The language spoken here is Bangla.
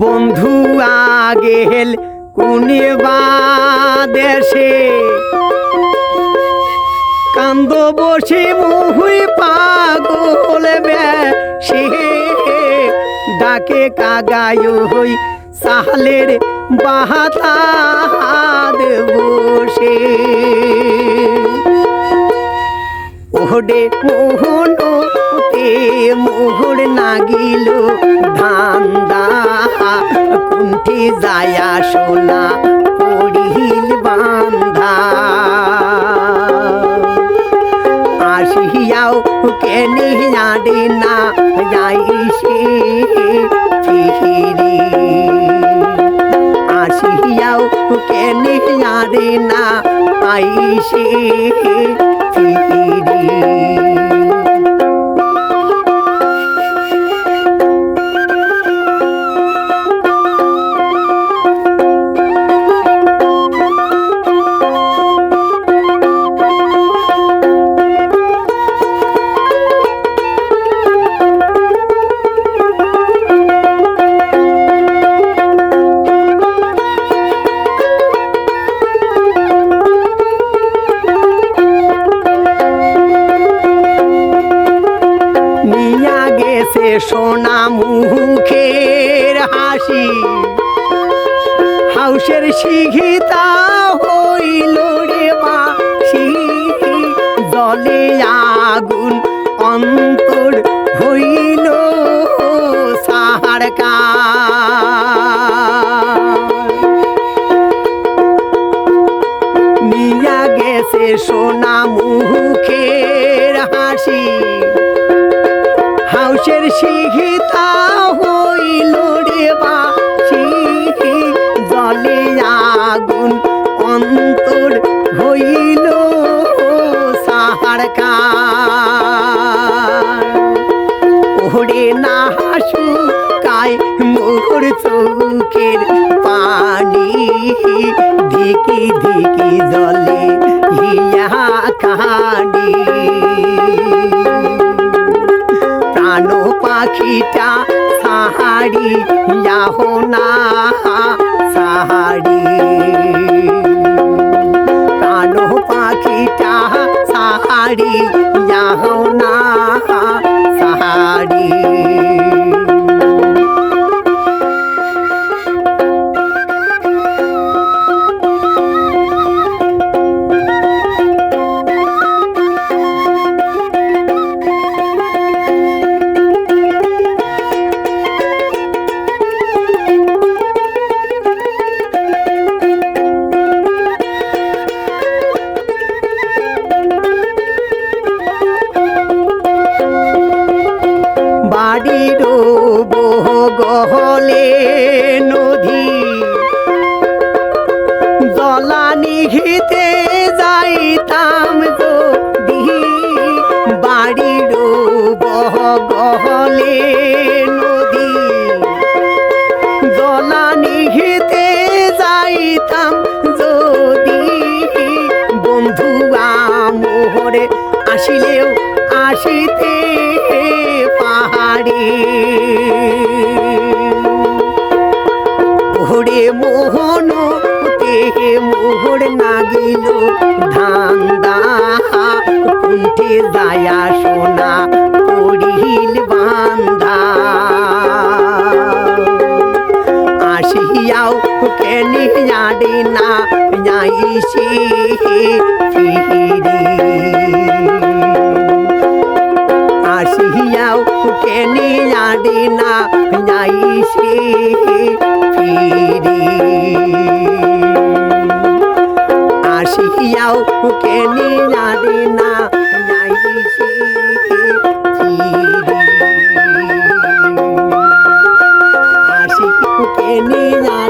বন্ধু আগেল কুনে দেশে কান্দ বসে মুহুই পাগল সে ডাকে কাগায় হই সাহালের বাহাতা বসে। ওহডে মোহন মোহর নাগিল ধান্দা। কুণ্ঠে যায়া সোনা পড়িল বান্ধা। আসিয়াও কেনে জানে না যাইছে ফিরি। আসিয়াও কেনে জানে না আইসে ফিরি। নিয়া সোনা মুখের হাসি। হাউসের শিখিতা হইল রে বাসি। জলে আগুন অন্তর হইল সাহারকা নিয়া গেছে সোনা মুখের হাসি। শিখিতা হইল রে বাসি। জলে আগুন অন্তর হইল সাহারকা ওরে না হাসু কায় মোর চৌকের পানি। ধিকি ধিকি জলে হিয়া কানি পাখিটা সাহারি যাহো না সাহারি। বাড়ির গহলে নদী। জলা নিহিতে যাইতাম যদি বাড়ির গহলে নদী। জলা নিহিতে যাইতাম যদি বন্ধু মোহরে আসিলেও আসিতে পাহাড়ে। ওরে মোহন তে মোহর নাগিল। ধান্দা কুণ্ঠে দায়া সোনা পড়িল বান্ধা আসিয়াও কেনে জানে না যাইছে ফিরি। কেনিয়া দিনা যাইছি ফিরি। আসিয়াও কেনিয়া দিনা যাইছি ফিরি। আসি কেনিয়া